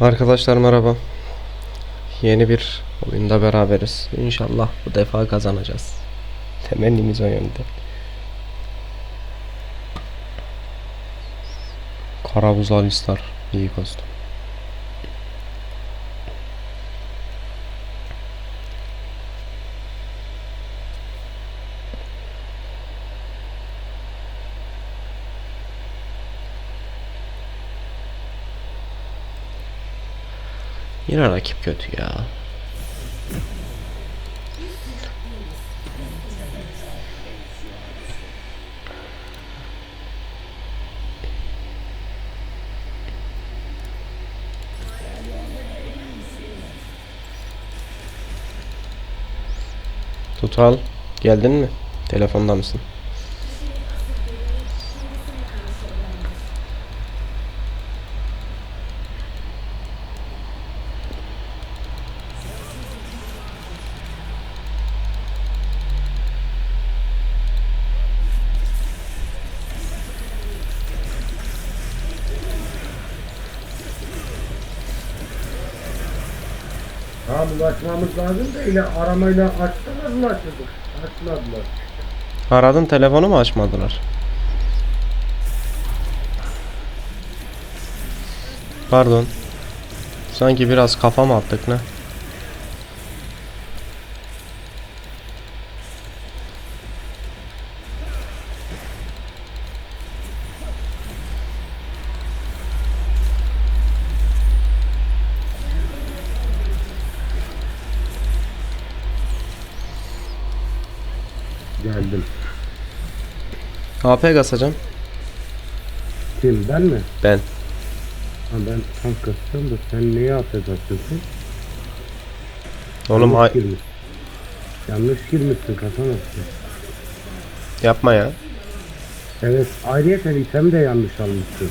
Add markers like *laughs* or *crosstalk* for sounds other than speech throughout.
Arkadaşlar merhaba. Yeni bir oyunda beraberiz. İnşallah bu defa kazanacağız. Temennimiz o yönde. Karavuz Alistar. iyi kostüm. Yine rakip kötü ya. Tutal, geldin mi? Telefonda mısın? Ulaşmamız lazım da ile aramayla açtılar ulaştık. Açmadılar. Aradım telefonu mu açmadılar? Pardon. Sanki biraz kafa mı attık ne? Geldim. AP kasacağım. Kim ben mi? Ben. Ha ben tank kasacağım da sen neye afet atıyorsun? Oğlum Yanlış hay- girmiş. Yanlış girmişsin kasamazsın. yapma ya. Evet ayrıyeten item de yanlış almışsın.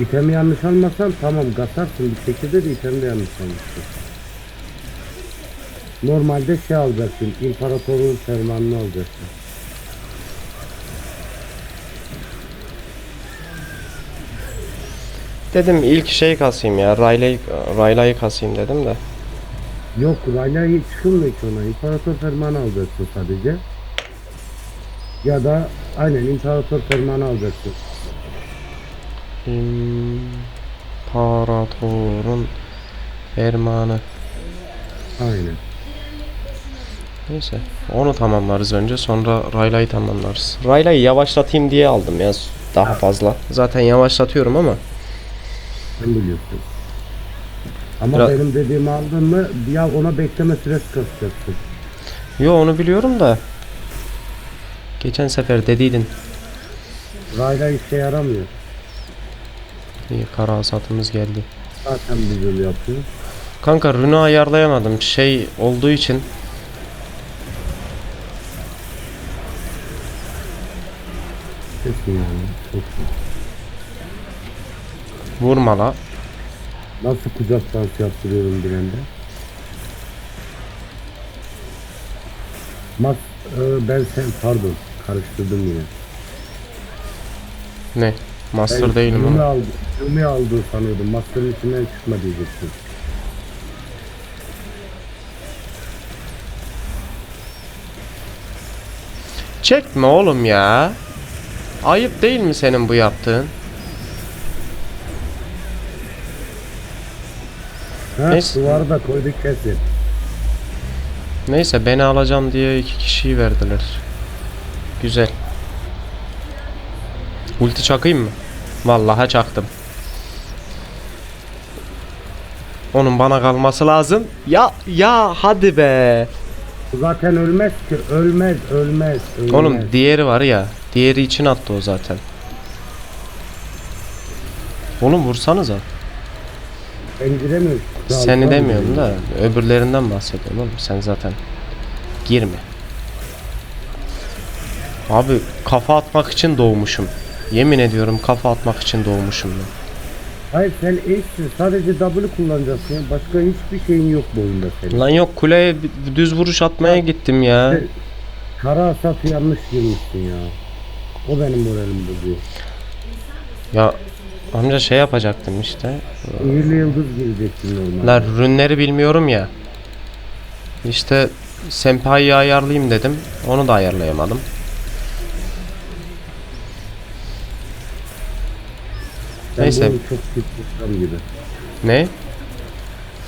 İtemi yanlış almasan tamam kasarsın bir şekilde de item de yanlış almışsın. Normalde şey alacaksın, imparatorun fermanını alacaksın. Dedim ilk şey kasayım ya. Rayla'yı Rayla'yı kasayım dedim de. Yok Rayla hiç çıkılmıyor ki ona. İmparator fermanı alacaksın sadece. Ya da aynen imparator fermanı alacaksın. İmparatorun fermanı. Aynen. Neyse. Onu tamamlarız önce. Sonra Rayla'yı tamamlarız. Rayla'yı yavaşlatayım diye aldım ya daha fazla. Zaten yavaşlatıyorum ama. Sen biliyorsun. Ama Biraz- benim dediğimi aldın mı ya ona bekleme süresi kasacaksın. Yo onu biliyorum da. Geçen sefer dediydin. Rayla işe yaramıyor. İyi kara hasatımız geldi. Zaten güzel yapıyor. Kanka rünü ayarlayamadım. Şey olduğu için Kesin yani. Çok iyi. vurmala. Nasıl kucak dansı yaptırıyorum bir anda. Mas e, ben sen pardon karıştırdım yine. Ne? Master Ben değilim ama. aldı, Yumi aldığı sanıyordum. Master'ın içinden çıkma diyecektim. Çekme oğlum ya. Ayıp değil mi senin bu yaptığın? Ha, Neyse. duvarı da koyduk kesin. Neyse beni alacağım diye iki kişiyi verdiler. Güzel. Ulti çakayım mı? Vallahi çaktım. Onun bana kalması lazım. Ya ya hadi be. Zaten ölmez ki. Ölmez, ölmez, ölmez. Oğlum diğeri var ya. Diğeri için attı o zaten. Oğlum vursanıza. Ben giremiyorum. Seni demiyorum da öbürlerinden bahsediyorum oğlum. Sen zaten girme. Abi kafa atmak için doğmuşum. Yemin ediyorum kafa atmak için doğmuşum ben. Hayır sen eşsin. Sadece W kullanacaksın. ya. Başka hiçbir şeyin yok bu oyunda senin. Lan yok kuleye düz vuruş atmaya gittim ya. Kara hasat yanlış girmişsin ya. O benim moralim bozuyor. Ya amca şey yapacaktım işte. Sihirli yıldız girecektim normalde. La rünleri bilmiyorum ya. İşte senpai'yi ayarlayayım dedim. Onu da ayarlayamadım. Ben Neyse. bu oyun çok Türk olacağım gibi. Ne?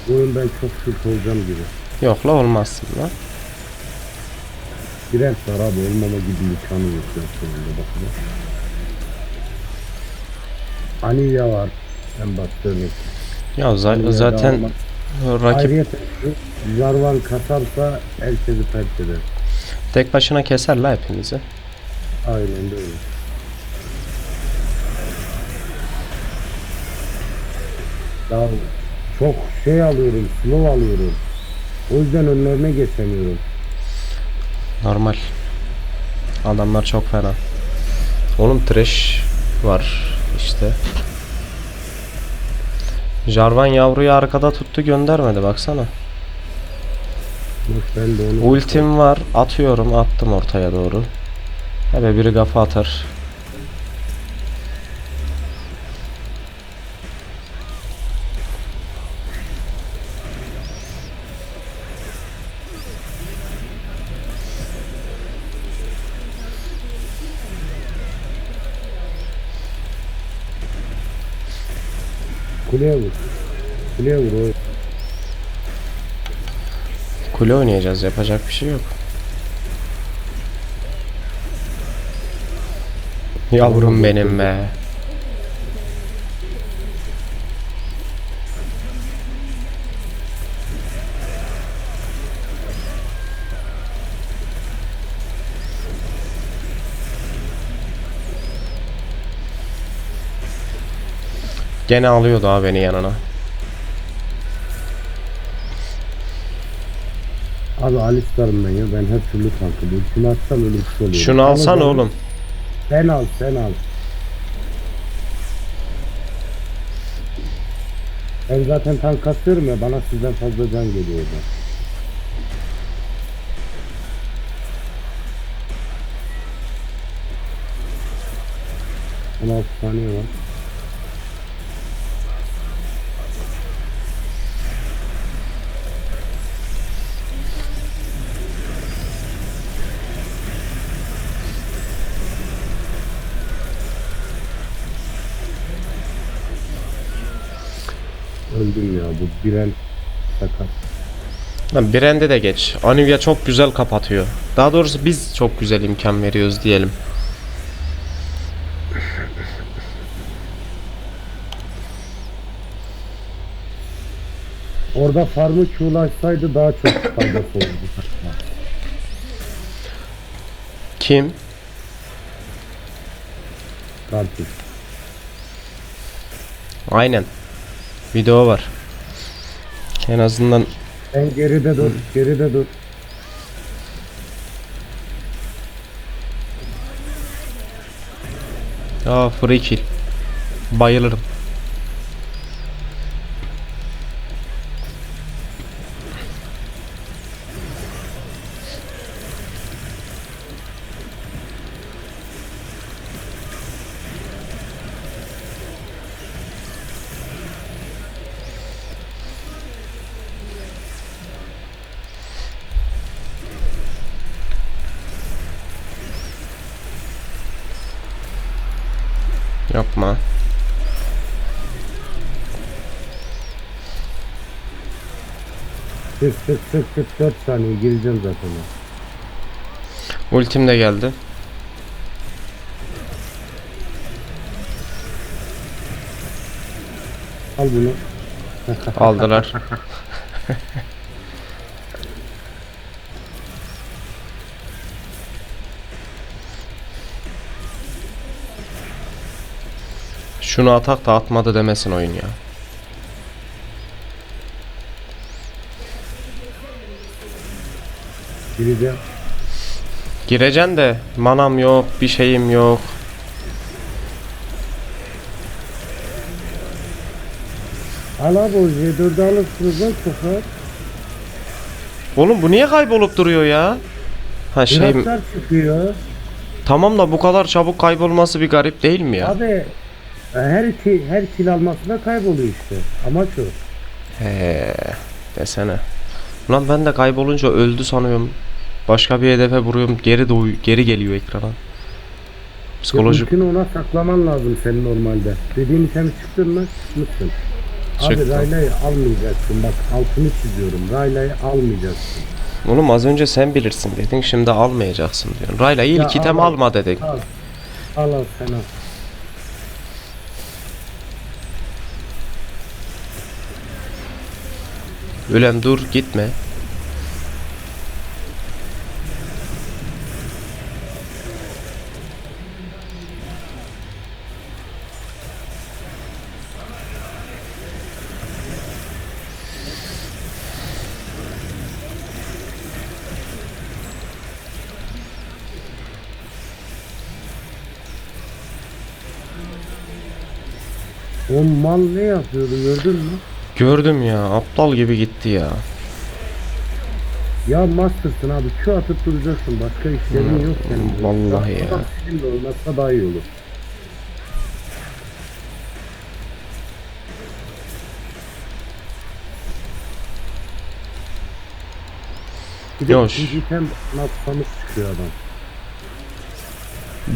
Bu oyun ben çok Türk olacağım gibi. Yok la olmazsın la. Brent var abi olmama gibi imkanı yok sonunda bakın. Anilya var. En başta örnek. Ya za- zaten rakip Jarvan kasarsa herkesi pert eder. tek başına keser la hepimizi. Aynen de öyle. Ya çok şey alıyorum, slow alıyorum. O yüzden önlerine geçemiyorum. Normal. Adamlar çok fena. Oğlum trash var işte. Jarvan yavruyu arkada tuttu göndermedi baksana. Bak ben de onu... Ultim var atıyorum attım ortaya doğru. Hele biri kafa atar. Kuleye vur. Kuleye vur o. Kule oynayacağız yapacak bir şey yok. Yavrum benim be. Gene alıyordu ha beni yanına. Abi Alistar'ım ben ya. Ben her türlü tankım. Ultimi atsam ölümsüz oluyorum. Şunu Al o alsan oğlum. Sen al sen al. Ben zaten tank kasıyorum ya bana sizden fazla can geliyor orada. On altı saniye var. Öldüm ya bu biren sakat. Lan Brand'e de geç. Anivia çok güzel kapatıyor. Daha doğrusu biz çok güzel imkan veriyoruz diyelim. Orada farmı çuğlaşsaydı daha çok faydası olurdu. Kim? Karpuz. Aynen. Video var. En azından Sen geride dur, geride dur. Aa free kill. Bayılırım. Sık sık sık sık 4 saniye gireceğim zaten. Ultim de geldi. Al bunu. Aldılar. Şunu atak da atmadı demesin oyun ya. Gireceğim. Gireceksin de manam yok, bir şeyim yok. Al abi o J4'ü alırsınız lan çok rahat. Oğlum bu niye kaybolup duruyor ya? Ha şey Iraklar çıkıyor. Tamam da bu kadar çabuk kaybolması bir garip değil mi ya? Abi her ki her kil almasında kayboluyor işte. Amaç o. He, desene. Ulan ben de kaybolunca öldü sanıyorum. Başka bir hedefe vuruyorum. Geri doğu geri geliyor ekrana. Psikolojik. Psikolojik. ona saklaman lazım senin normalde. Dediğim sen çıktın mı? Çıkmışsın. Abi Çıktım. Rayla'yı almayacaksın. Bak altını çiziyorum. Rayla'yı almayacaksın. Oğlum az önce sen bilirsin dedin. Şimdi almayacaksın diyorsun. Rayla ilk Ya item al. alma dedin. Al. Al al sen al. Ulan dur gitme. O mal ne yapıyordu gördün mü? Gördüm ya. Aptal gibi gitti ya. Ya mastersın abi Q atıp duracaksın. Başka işlerin yok senin. vallahi ya. Sizin de olmazsa daha iyi olur. Bir de Yoş. ikinci item natfamış çıkıyor adam.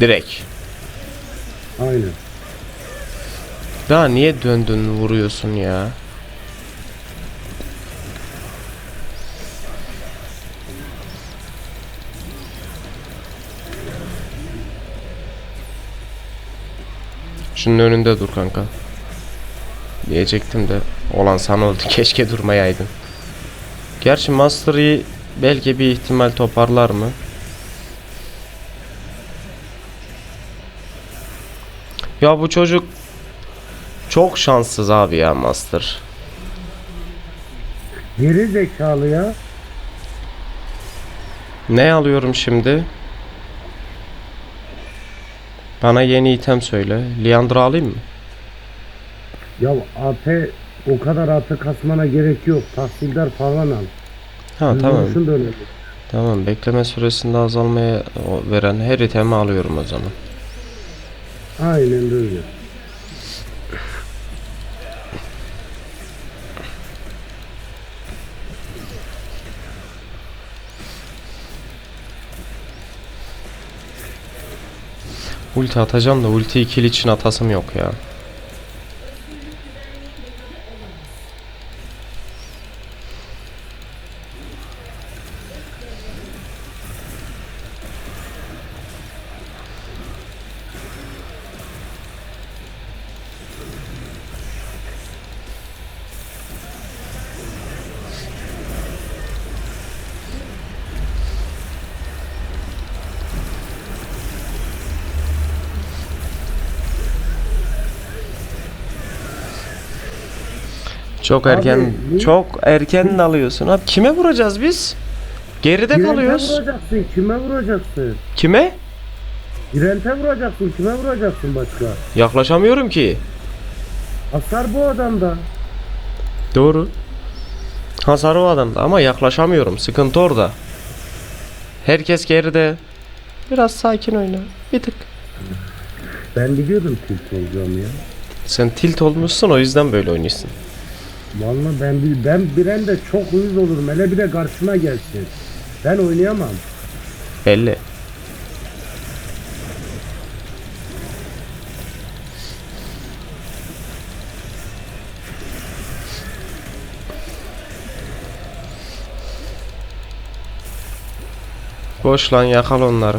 Direkt. Aynen. Daha niye döndün vuruyorsun ya? Şunun önünde dur kanka. Diyecektim de olan sana oldu. *laughs* Keşke durmayaydın. Gerçi Master Yi belki bir ihtimal toparlar mı? Ya bu çocuk çok şanssız abi ya Master. Geri zekalı ya. Ne alıyorum şimdi? Bana yeni item söyle. Liandra alayım mı? Ya AP o kadar AP kasmana gerek yok. Tahsildar falan al. Ha tamam. Da önemli. Tamam. Bekleme süresinde azalmaya veren her itemi alıyorum o zaman. Aynen böyle. Ulti atacağım da ulti kill için atasım yok ya. Çok Abi, erken ne- çok erken alıyorsun. Abi kime vuracağız biz? Geride Girente kalıyoruz. vuracaksın. Kime vuracaksın? Kime? Girente vuracaksın. Kime vuracaksın başka? Yaklaşamıyorum ki. Hasar bu adamda. Doğru. Hasar o adamda ama yaklaşamıyorum. Sıkıntı orada. Herkes geride. Biraz sakin oyna. Bir tık. Ben biliyordum tilt olacağım ya. Sen tilt olmuşsun o yüzden böyle oynuyorsun. Vallahi ben bil ben biren de çok uyuz olurum. Hele bir de karşıma gelsin. Ben oynayamam. Belli. Boş lan yakal onları.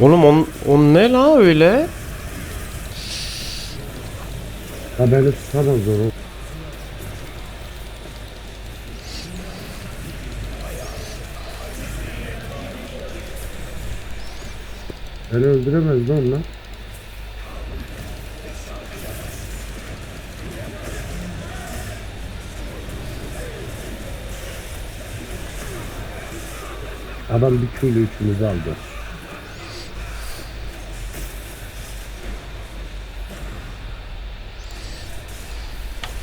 Oğlum on, on ne la öyle? Ha beni tutamaz o. Beni öldüremez lan lan. Adam bir köylü üçümüzü aldı.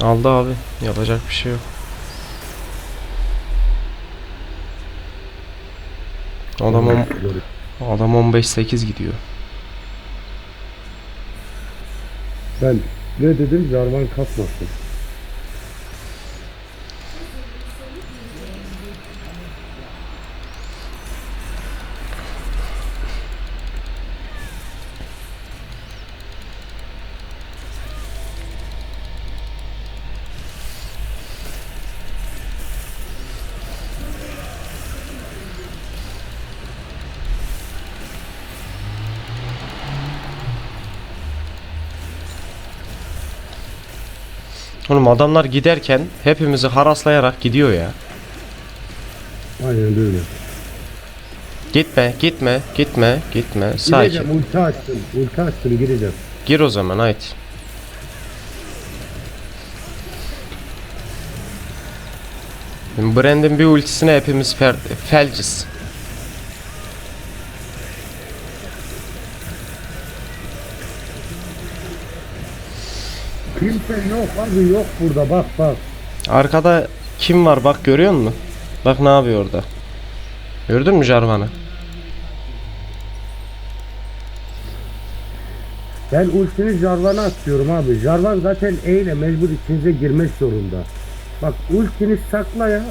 Aldı abi. Yapacak bir şey yok. Adam on, adam 15-8 gidiyor. Ben ne dedim? Jarvan kasmasın. Oğlum adamlar giderken hepimizi haraslayarak gidiyor ya. Aynen öyle. Gitme, gitme, gitme, gitme. Sakin. Gireceğim ulti açtım. Ulti açtım gireceğim. Gir o zaman haydi. Brand'in bir ultisine hepimiz fer felciz. Kimse yok abi yok burada bak bak. Arkada kim var bak görüyor musun? Bak ne yapıyor orada. Gördün mü Jarvan'ı? Ben ultini Jarvan'a atıyorum abi. Jarvan zaten E ile mecbur içinize girmek zorunda. Bak ultini sakla ya.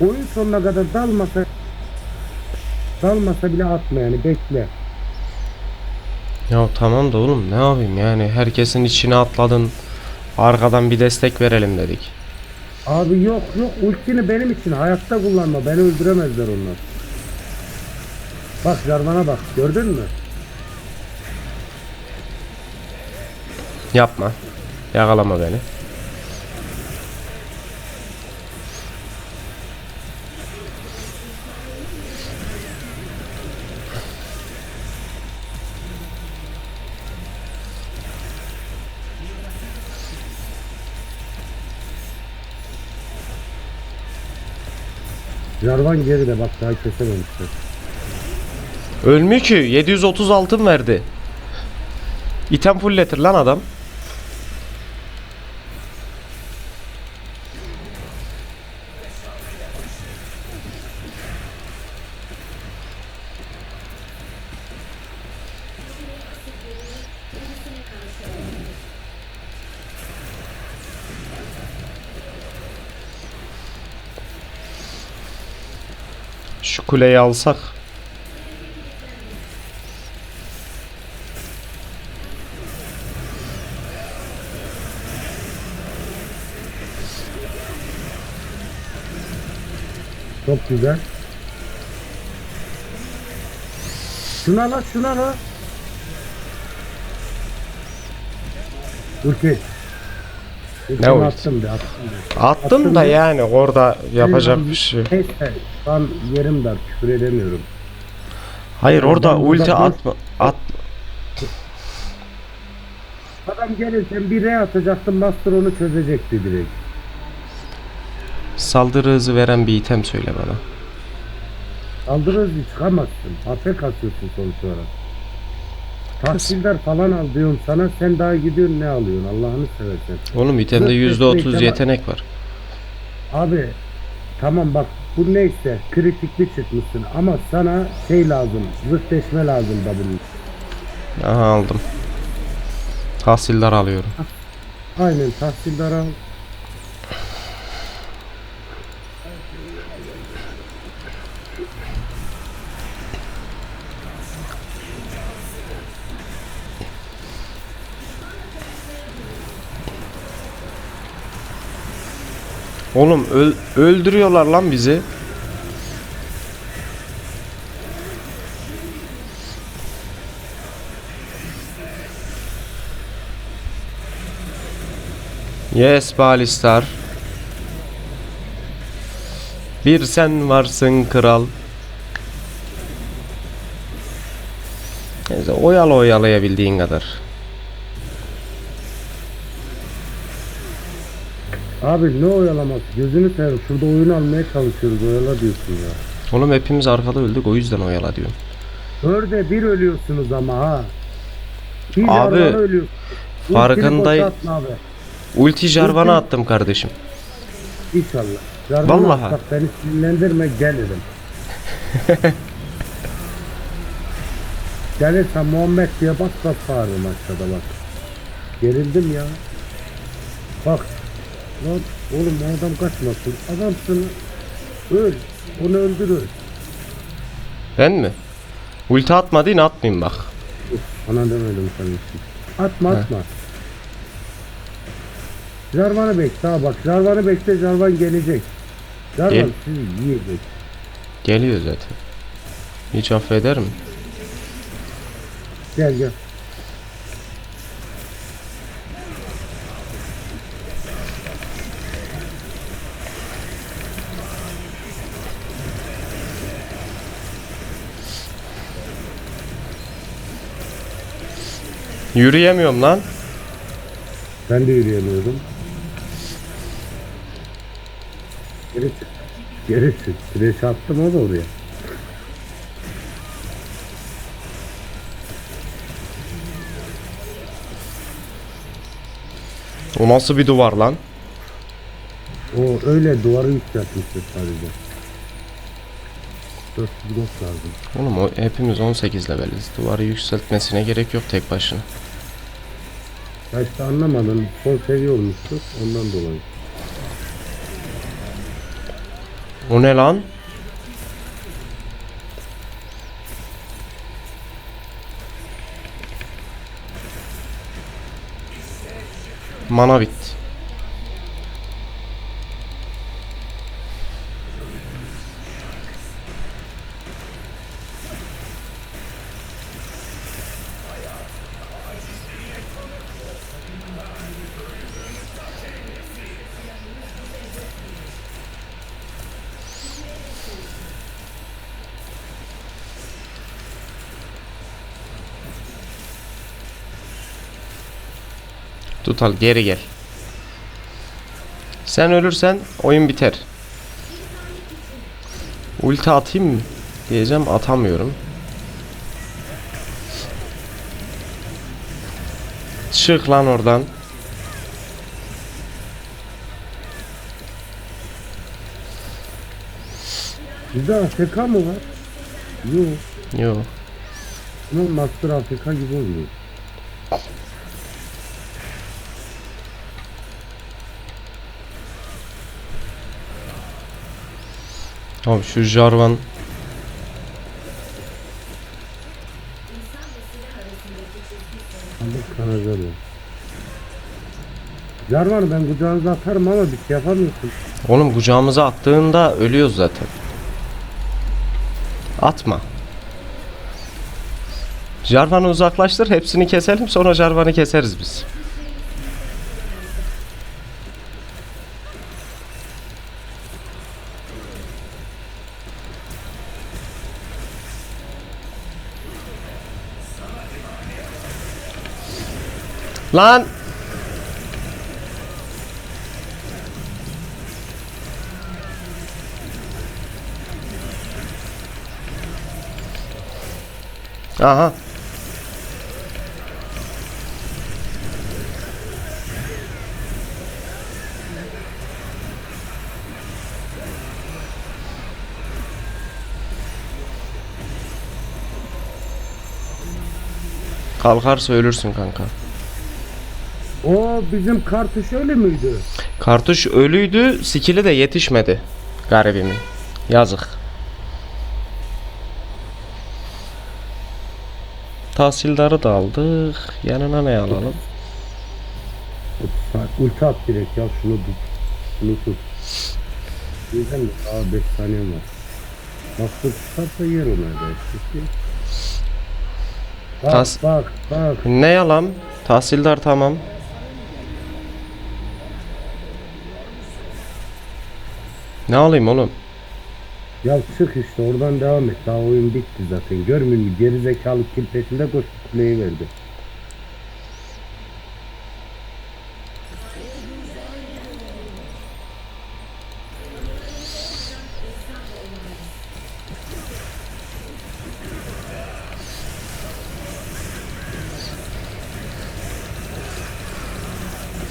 Oyun sonuna kadar dalmasa dalmasa bile atma yani bekle. Ya tamam da oğlum ne yapayım yani herkesin içine atladın. Arkadan bir destek verelim dedik. Abi yok yok ultini benim için hayatta kullanma. Beni öldüremezler onlar. Bak Jarvan'a bak gördün mü? Yapma. Yakalama beni. Jarvan geride bak daha kesememişler. Ölmüyor ki 730 altın verdi. İtem fullletir lan adam. Şu kuleyi alsak Çok güzel. Şuna la şuna la. Ulti. Ultimi ulti? attım de attım de. Attım da yani orada yapacak bir şey. Neyse tam yerim dar küfür edemiyorum. Hayır orada Ben ulti atma. At. Adam gelirken bir R atacaktım Master onu çözecekti direkt. Saldırı hızı veren bir item söyle bana. Aldırız çıkamazsın. AP kasıyorsun sonuç olarak. Tahsildar falan al diyorum sana sen daha gidiyorsun ne alıyorsun Allah'ını seversen. Oğlum itemde %30 etmeyi yetenek var. Abi tamam bak bu neyse kritikli çıkmışsın ama sana şey lazım zıtleşme lazım W. Aha aldım. Tahsildar alıyorum. Aynen tahsildar al. Oğlum öl- öldürüyorlar lan bizi. Yes Balistar. Bir sen varsın kral. Neyse oyalı oyalayabildiğin kadar. Abi ne oyalaması gözünü seveyim şurada oyun almaya çalışıyoruz oyala diyorsun ya. Oğlum hepimiz arkada öldük o yüzden oyala diyorum. Dörde bir ölüyorsunuz ama ha. Bir Abi, Jarvan'a ölüyorsunuz. Ultini farkındayım. boşaltma Abi. Ulti Jarvan'a attım kardeşim. İnşallah. Jarvan'a Vallahi. atsak beni sinirlendirme gelirim. Gelirsen Muhammed diye bas bas bağırırım aşağıda bak. Gerildim ya. Bak. Lan oğlum bu adam kaçmasın. Adamsın. Öl. Onu öldürür. Ben mi? Ulti atmadın atmayayım bak. Ana demedim sana için. Atma atma. Jarvan'ı bekle ha bak. Jarvan'ı bekle. Jarvan gelecek. Jarvan Gel. sizi yiyecek. Geliyor zaten. Hiç affeder mi? Gel gel. Yürüyemiyorum lan. Ben de yürüyemiyordum. Geri çık. Geri çık. Süreç attım o da oraya. O nasıl bir duvar lan? O öyle duvarı yükseltmiştir sadece. 400 blok lazım. Oğlum o hepimiz 18 leveliz. Duvarı yükseltmesine gerek yok tek başına. Ya işte anlamadın. Son seviye olmuştu. Ondan dolayı. O ne lan? Mana bitti. Tutal geri gel. Sen ölürsen oyun biter. Ulti atayım mı? Diyeceğim atamıyorum. Çık lan oradan. Bizde AFK mı var? Yok. Yo. Ama Master AFK gibi oluyor. Abi şu Jarvan ya. Jarvan ben kucağınıza atarım ama bir şey yapamıyorsun. Oğlum kucağımıza attığında ölüyoruz zaten. Atma. Jarvan'ı uzaklaştır, hepsini keselim sonra Jarvan'ı keseriz biz. Lan! Aha. Kalkarsa ölürsün kanka. O bizim kartuş öyle müydü? Kartuş ölüydü, skill'i de yetişmedi. Garibimin. Yazık. Tahsildarı da aldık. Yanına ne alalım? Ulti at direkt ya şunu tut. Şunu tut. Bizden de daha 5 saniyem var. Master tutarsa yer ona işte. Bak Tas- bak bak. Ne yalan? Tahsildar tamam. Ne alayım oğlum? Ya çık işte oradan devam et. Daha oyun bitti zaten. Görmüyor musun? Gerizekalı kim peşinde koştu kuleyi verdi.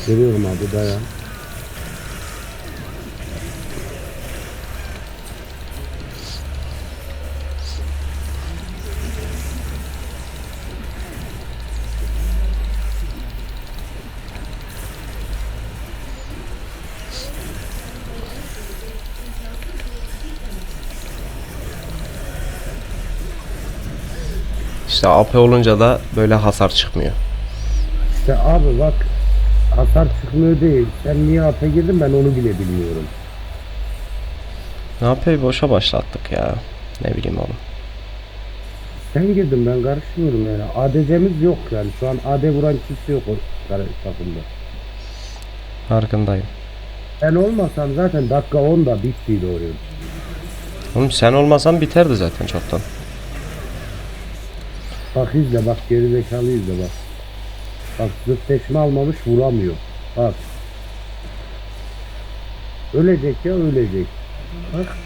Görüyorum abi dayan. İşte AP olunca da böyle hasar çıkmıyor. İşte abi bak hasar çıkmıyor değil. Sen niye hapse girdin ben onu bile bilmiyorum. Ne AP'yi boşa başlattık ya. Ne bileyim oğlum. Sen girdin ben karışmıyorum yani. ADC'miz yok yani. Şu an AD vuran kimse yok o takımda. Farkındayım. Ben olmasam zaten dakika 10'da bittiydi oraya. Oğlum sen olmasan biterdi zaten çoktan. Bak izle bak gerizekalı izle bak. Bak zıtleşme almamış vuramıyor. Bak. Ölecek ya ölecek. Bak.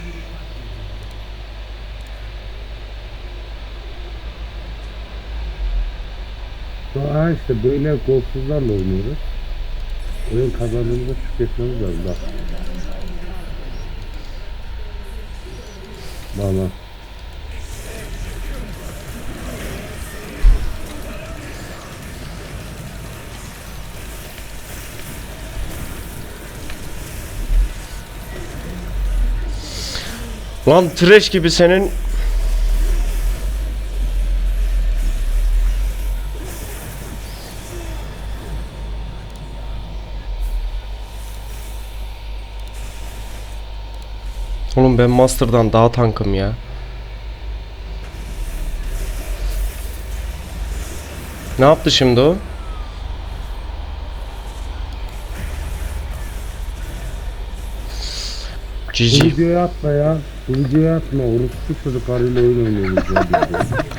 Daha işte böyle golsuzlarla oynuyoruz. Oyun kazandığımızda şükretmemiz lazım bak. Bana. Lan trash gibi senin Oğlum ben Master'dan daha tankım ya. Ne yaptı şimdi o? GG. videoya atma ya. Bu videoya atma. Orospu çocuk arıyla oyun oynuyoruz. *laughs*